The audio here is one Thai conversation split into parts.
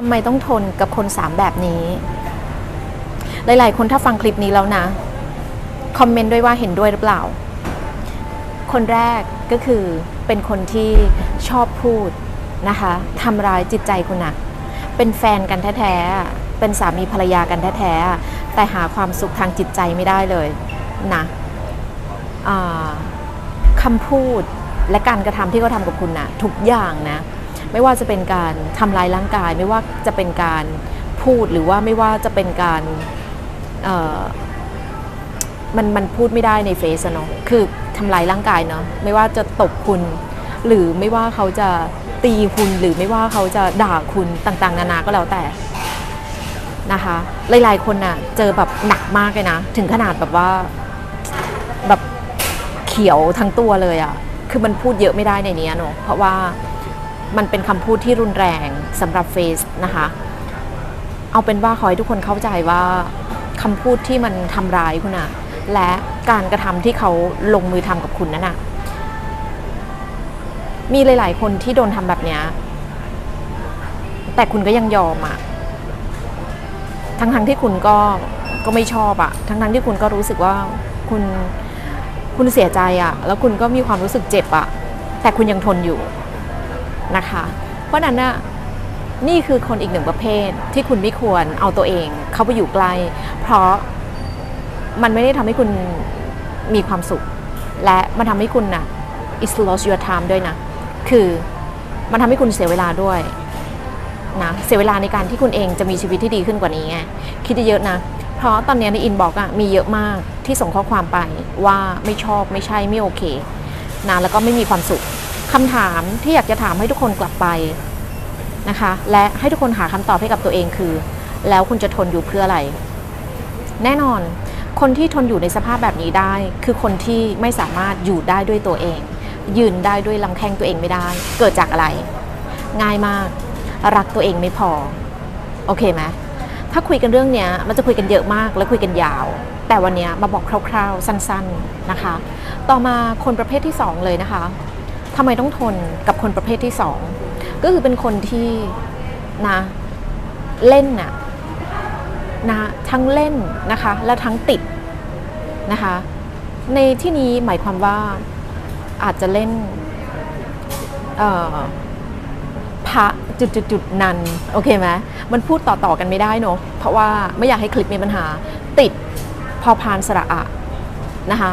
ทำไมต้องทนกับคนสามแบบนี้ หลาย ๆ คนถ้าฟังคลิปนี้แล้วนะ คอมเมนต์ด้วยว่าเห็นด้วยหรือเปล่า คนแรกก็คือเป็นคนที่ชอบพูดนะคะทำร้ายจิตใจคุณนะเป็นแฟนกันแท้ ๆ เป็นสามีภรรยากันแท้ ๆ แต่หาความสุขทางจิตใจไม่ได้เลยนะคำพูดและการกระทำที่เขาทำกับคุณนะทุกอย่างนะ ไม่ว่าจะเป็นการทำลายร่างกาย ไม่ว่าจะเป็นการพูดหรือว่าไม่ว่าจะเป็นการมันมันพูดไม่ได้ในเฟซเนาะคือทำลายร่างกายเนาะไม่ว่าจะตบคุณ หรือไม่ว่าเขาจะตีคุณหรือไม่ว่าเขาจะด่าคุณต่างๆ นานาก็แล้วแต่นะคะ หลายๆคนน่ะ เจอแบบหนักมากเลยนะ ถึงขนาดแบบว่าแบบเขียวทั้งตัวเลยอะ คือมันพูดเยอะไม่ได้ในนี้เนาะเพราะว่า มันเป็นคำพูดที่รุนแรงสำหรับเฟซนะคะ เอาเป็นว่าขอให้ทุกคนเข้าใจว่าคำพูดที่มันทำร้ายคุณอะและการกระทำที่เขาลงมือทำกับคุณนั่นอะมีหลาย ๆ คนที่โดนทำแบบเนี้ยแต่คุณก็ยังยอมอะทั้งๆที่คุณก็ก็ไม่ชอบอะทั้งๆที่คุณก็รู้สึกว่าคุณคุณเสียใจอะแล้วคุณก็มีความรู้สึกเจ็บอะแต่คุณยังทนอยู่ นะคะ เพราะนั้นน่ะนี่คือคนอีกหนึ่งประเภทที่คุณไม่ควรเอาตัวเองเข้าไปอยู่ใกล้เพราะมันไม่ได้ทำให้คุณมีความสุข และมันทำให้คุณน่ะ is lost your time ด้วยนะ คือมันทำให้คุณเสียเวลาด้วยนะเสียเวลาในการที่คุณเองจะมีชีวิตที่ดีขึ้นกว่านี้ไงคิดเยอะนะ เพราะตอนนี้ในอินบอกอะมีเยอะมากที่ส่งข้อความไปว่าไม่ชอบไม่ใช่ไม่โอเคนะแล้วก็ไม่มีความสุข คำถามที่อยากจะถามให้ทุกคนกลับไปนะคะ และให้ทุกคนหาคำตอบให้กับตัวเองคือ แล้วคุณจะทนอยู่เพื่ออะไร แน่นอนคนที่ทนอยู่ในสภาพแบบนี้ได้ คือคนที่ไม่สามารถอยู่ได้ด้วยตัวเอง ยืนได้ด้วยลำแข้งตัวเองไม่ได้ เกิดจากอะไร ง่ายมาก รักตัวเองไม่พอ โอเคไหมถ้าคุยกันเรื่องนี้มันจะคุยกันเยอะมากและคุยกันยาว แต่วันนี้มาบอกคร่าวๆ สั้นๆนะคะ ต่อมาคนประเภทที่สองเลยนะคะ ทำไมต้องทนกับคนประเภทที่สองก็คือเป็นคนที่นะเล่นน่ะนะทั้งเล่นนะคะและทั้งติดนะคะ ในที่นี้หมายความว่าอาจจะเล่นเอ่อพระจุดจุดจุดนันโอเคไหมมันพูดต่อๆกันไม่ได้เนอะเพราะว่าไม่อยากให้คลิปมีปัญหา ติดพอพานสระอะนะคะ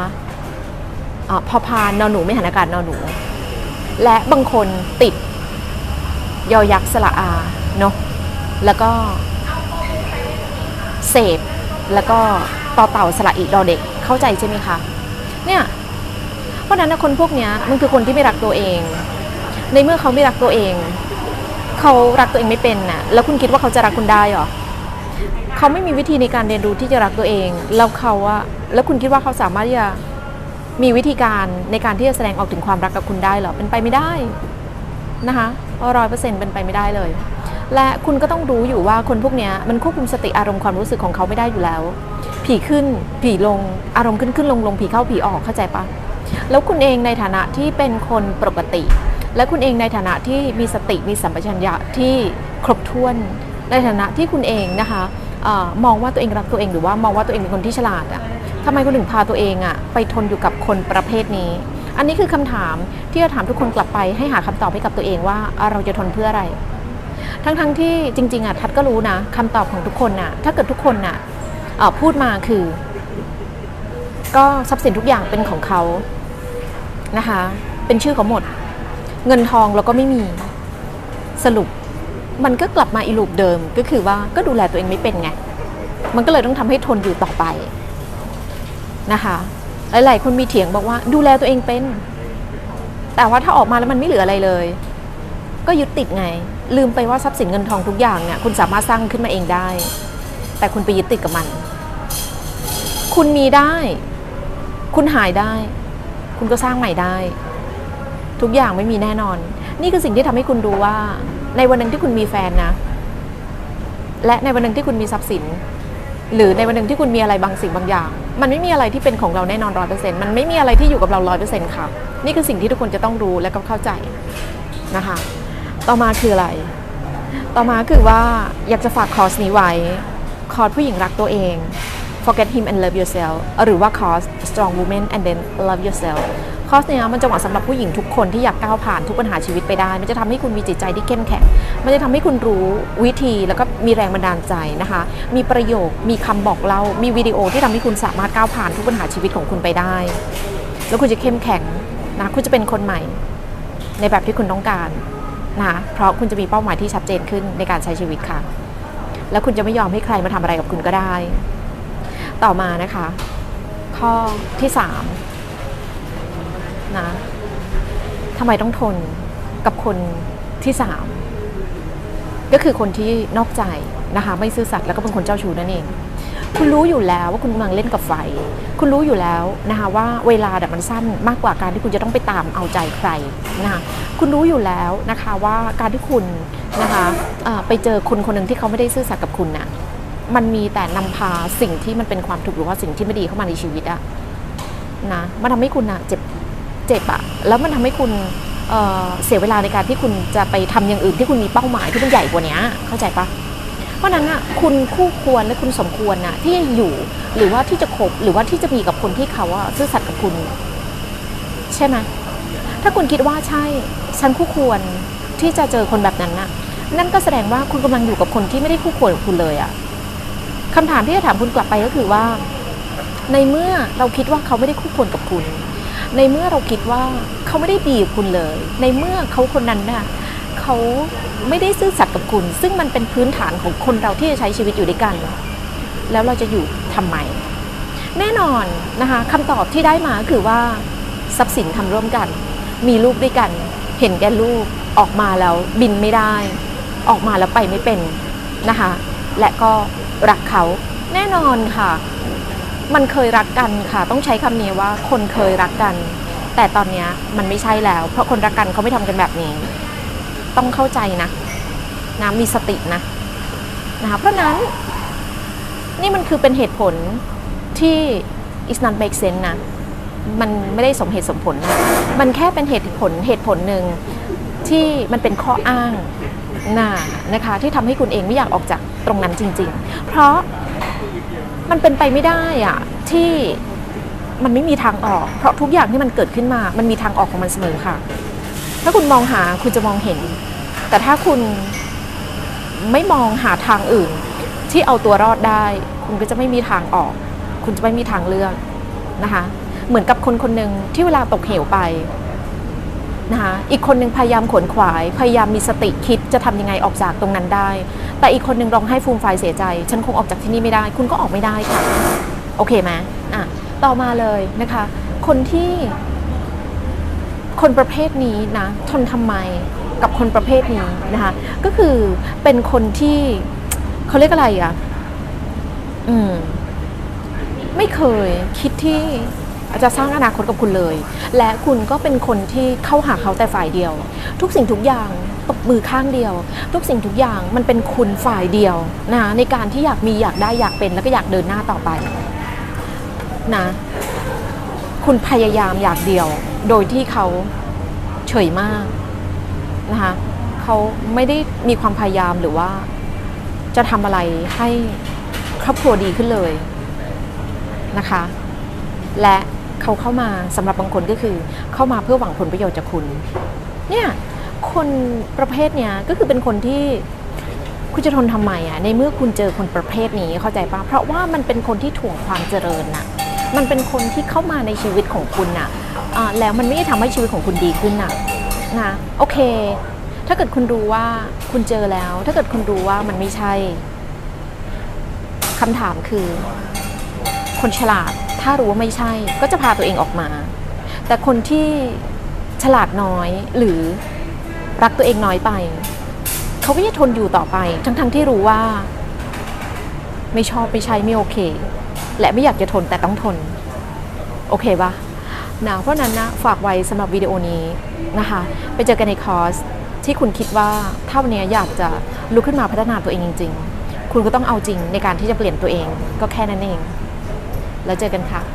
อะพอพานนอนหนูไม่หันอากาศนอนหนู และบางคนติดยอยักษ์สระอาเนาะแล้วก็เสพแล้วก็ต่อเต่าสระอีดอเด็กเข้าใจใช่ไหมคะเนี่ยเพราะฉะนั้นนะคนพวกนี้มันคือคนที่ไม่รักตัวเอง ในเมื่อเขาไม่รักตัวเอง เขารักตัวเองไม่เป็นน่ะแล้วคุณคิดว่าเขาจะรักคุณได้หรอเขาไม่มีวิธีในการเรียนรู้ที่จะรักตัวเอง แล้วเขาอะแล้วคุณคิดว่าเขาสามารถที่จะ มีวิธีการในการที่จะแสดงออกถึงความรักกับคุณได้เหรอเป็นไปไม่ได้นะคะร้อยเปอร์เซ็นต์เป็นไปไม่ได้เลย และคุณก็ต้องรู้อยู่ว่าคนพวกนี้มันควบคุมสติอารมณ์ความรู้สึกของเขาไม่ได้อยู่แล้ว ผีขึ้นผีลงอารมณ์ขึ้นขึ้นลงลงผีเข้าผีออกเข้าใจปะแล้วคุณเองในฐานะที่เป็นคนปกติ และคุณเองในฐานะที่มีสติมีสัมปชัญญะที่ครบถ้วน ในฐานะที่คุณเองนะคะออมองว่าตัวเองรักตัวเองหรือว่ามองว่าตัวเองเป็นคนที่ฉลาดอะ ทำไมคุณถึงพาตัวเองอะไปทนอยู่กับคนประเภทนี้ อันนี้คือคำถามที่จะถามทุกคนกลับไปให้หาคำตอบให้กับตัวเองว่าเราจะทนเพื่ออะไร ทั้งๆทที่จริงๆอะทัดก็รู้นะคำตอบของทุกคนน่ะถ้าเกิดทุกคนน่ะอ่อพูดมาคือ ก็ทรัพย์สินทุกอย่างเป็นของเขานะคะ เป็นชื่อเขาหมด เงินทองเราก็ไม่มีสรุปมันก็กลับมาอีลูปเดิมก็คือว่าก็ดูแลตัวเองไม่เป็นไง มันก็เลยต้องทำให้ทนอยู่ต่อไป นะคะหลายๆคนมีเถียงบอกว่าดูแลตัวเองเป็น แต่ว่าถ้าออกมาแล้วมันไม่เหลืออะไรเลย ก็ยึดติดไง ลืมไปว่าทรัพย์สินเงินทองทุกอย่างเนี่ยคุณสามารถสร้างขึ้นมาเองได้ แต่คุณไปยึดติดกับมัน คุณมีได้ คุณหายได้ คุณก็สร้างใหม่ได้ ทุกอย่างไม่มีแน่นอน นี่คือสิ่งที่ทำให้คุณดูว่า ในวันหนึ่งที่คุณมีแฟนนะ และในวันหนึ่งที่คุณมีทรัพย์สิน หรือในวันหนึ่งที่คุณมีอะไรบางสิ่งบางอย่าง มันไม่มีอะไรที่เป็นของเราแน่นอนร้อยเปอร์เซ็นต์มันไม่มีอะไรที่อยู่กับเราร้อยเปอร์เซ็นต์ค่ะ นี่คือสิ่งที่ทุกคนจะต้องรู้และก็เข้าใจนะคะ ต่อมาคืออะไร ต่อมาคือว่าอยากจะฝากคอร์สนี้ไว้ คอร์สผู้หญิงรักตัวเอง forget him and love yourself หรือว่าคอร์ส strong woman and then love yourself คอร์สเนี้ยมันจะเหมาะสำหรับผู้หญิงทุกคนที่อยากก้าวผ่านทุกปัญหาชีวิตไปได้ มันจะทำให้คุณมีจิตใจที่เข้มแข็ง มันจะทำให้คุณรู้วิธีแล้วก็มีแรงบันดาลใจนะคะ มีประโยค มีคำบอกเล่า มีวิดีโอที่ทำให้คุณสามารถก้าวผ่านทุกปัญหาชีวิตของคุณไปได้ แล้วคุณจะเข้มแข็งนะคุณจะเป็นคนใหม่ ในแบบที่คุณต้องการนะเพราะคุณจะมีเป้าหมายที่ชัดเจนขึ้นในการใช้ชีวิตค่ะ แล้วคุณจะไม่ยอมให้ใครมาทำอะไรกับคุณก็ได้ ต่อมานะคะ ข้อที่สามนะทำไมต้องทนกับคนที่สาม ก็คือคนที่นอกใจนะคะ ไม่ซื่อสัตย์แล้วก็เป็นคนเจ้าชู้นั่นเอง คุณรู้อยู่แล้วว่าคุณกำลังเล่นกับไฟ คุณรู้อยู่แล้วนะคะว่าเวลาแบบมันสั้นมากกว่าการที่คุณจะต้องไปตามเอาใจใครนะคะคุณรู้อยู่แล้วนะคะว่าการที่คุณนะคะไปเจอคนคนหนึ่งที่เขาไม่ได้ซื่อสัตย์กับคุณน่ะมันมีแต่นำพาสิ่งที่มันเป็นความทุกหรือว่าสิ่งที่ไม่ดีเข้ามาในชีวิตอะนะมันทำให้คุณอะเจ็บเจ็บอะแล้วมันทำให้คุณ เเสียเวลาในการที่คุณจะไปทำอย่างอื่นที่คุณมีเป้าหมายที่มันใหญ่กว่านี้เข้าใจปะเพราะนั้นอะคุณคู่ควรและคุณสมควรนะที่จะอยู่หรือว่าที่จะคบหรือว่าที่จะมีกับคนที่เขาอะซื่อสัตย์กับคุณ ใช่ไหมถ้าคุณคิดว่าใช่ฉันคู่ควรที่จะเจอคนแบบนั้นน่ะ นั่นก็แสดงว่าคุณกำลังอยู่กับคนที่ไม่ได้คู่ควรกับคุณเลยอะคำถามที่จะถามคุณกลับไปก็คือว่า ในเมื่อเราคิดว่าเขาไม่ได้คู่ควรกับคุณ ในเมื่อเราคิดว่าเขาไม่ได้ดีกับคุณเลย ในเมื่อเขาคนนั้นน่ะเขาไม่ได้ซื่อสัตย์กับคุณ ซึ่งมันเป็นพื้นฐานของคนเราที่จะใช้ชีวิตอยู่ด้วยกัน แล้วเราจะอยู่ทำไม แน่นอนนะคะคำตอบที่ได้มาคือว่าทรัพย์สินทำร่วมกัน มีลูกด้วยกัน เห็นแก่ลูกออกมาแล้วบินไม่ได้ ออกมาแล้วไปไม่เป็นนะคะและก็รักเขาแน่นอนค่ะ มันเคยรักกันค่ะ ต้องใช้คำนี้ว่าคนเคยรักกัน แต่ตอนเนี้ยมันไม่ใช่แล้ว เพราะคนรักกันเขาไม่ทำกันแบบนี้ ต้องเข้าใจนะนะมีสตินะนะคะเพราะฉะนั้นนี่มันคือเป็นเหตุผลที่ is not make sense นะ มันไม่ได้สมเหตุสมผลนะมันแค่เป็นเหตุผลเหตุผลหนึ่งที่มันเป็นข้ออ้างนะนะคะที่ทำให้คุณเองไม่อยากออกจากตรงนั้นจริง ๆ เพราะ มันเป็นไปไม่ได้อะที่มันไม่มีทางออก เพราะทุกอย่างที่มันเกิดขึ้นมา มันมีทางออกของมันเสมอค่ะ ถ้าคุณมองหาคุณจะมองเห็น แต่ถ้าคุณไม่มองหาทางอื่น ที่เอาตัวรอดได้ คุณก็จะไม่มีทางออก คุณจะไม่มีทางเลือกนะคะ เหมือนกับคนคนหนึ่งที่เวลาตกเหวไป นะคะอีกคนหนึ่งพยายามขนขวาย พยายามมีสติคิดจะทำยังไงออกจากตรงนั้นได้ แต่อีกคนหนึ่งร้องไห้ฟูมไฟายเสียใจ ฉันคงออกจากที่นี่ไม่ได้ คุณก็ออกไม่ได้ค่ะ โอเคไหมอะต่อมาเลยนะคะ คนที่ คนประเภทนี้นะทนทำไมกับคนประเภทนี้นะคะ ก็คือเป็นคนที่เขาเรียกอะไรอะ อืม ไม่เคยคิดที่ จะสร้างอนาคตกับคุณเลย และคุณก็เป็นคนที่เข้าหาเขาแต่ฝ่ายเดียว ทุกสิ่งทุกอย่างตบมือข้างเดียว ทุกสิ่งทุกอย่างมันเป็นคุณฝ่ายเดียวนะในการที่อยากมีอยากได้อยากเป็นแล้วก็อยากเดินหน้าต่อไปนะคุณพยายามอยากเดียว โดยที่เขาเฉยมากนะคะเขาไม่ได้มีความพยายามหรือว่า จะทำอะไรให้ครอบครัวดีขึ้นเลยนะคะ และ เขาเข้ามาสำหรับบางคนก็คือเข้ามาเพื่อหวังผลประโยชน์จากคุณเนี่ยคนประเภทเนี้ยก็คือเป็นคนที่คุณจะทนทำไมอะในเมื่อคุณเจอคนประเภทนี้เข้าใจปะเพราะว่ามันเป็นคนที่ถ่วงความเจริญน่ะมันเป็นคนที่เข้ามาในชีวิตของคุณน่ะแล้วมันไม่ได้ทำให้ชีวิตของคุณดีขึ้นน่ะนะโอเค ถ้าเกิดคุณรู้ว่าคุณเจอแล้ว ถ้าเกิดคุณรู้ว่ามันไม่ใช่คำถามคือ คนฉลาดถ้ารู้ว่าไม่ใช่ ก็จะพาตัวเองออกมา แต่คนที่ฉลาดน้อยหรือรักตัวเองน้อยไป เขาก็จะทนอยู่ต่อไป ทั้งๆที่รู้ว่า ไม่ชอบไม่ใช่ไม่โอเค และไม่อยากจะทนแต่ต้องทน โอเคปะนะเพราะฉะนั้นนะฝากไว้สำหรับวิดีโอนี้นะคะ ไปเจอกันในคอร์สที่คุณคิดว่าถ้าวันนี้อยากจะลุกขึ้นมาพัฒนาตัวเองจริง ๆ คุณก็ต้องเอาจริงในการที่จะเปลี่ยนตัวเองก็แค่นั้นเอง แล้วเจอกันค่ะ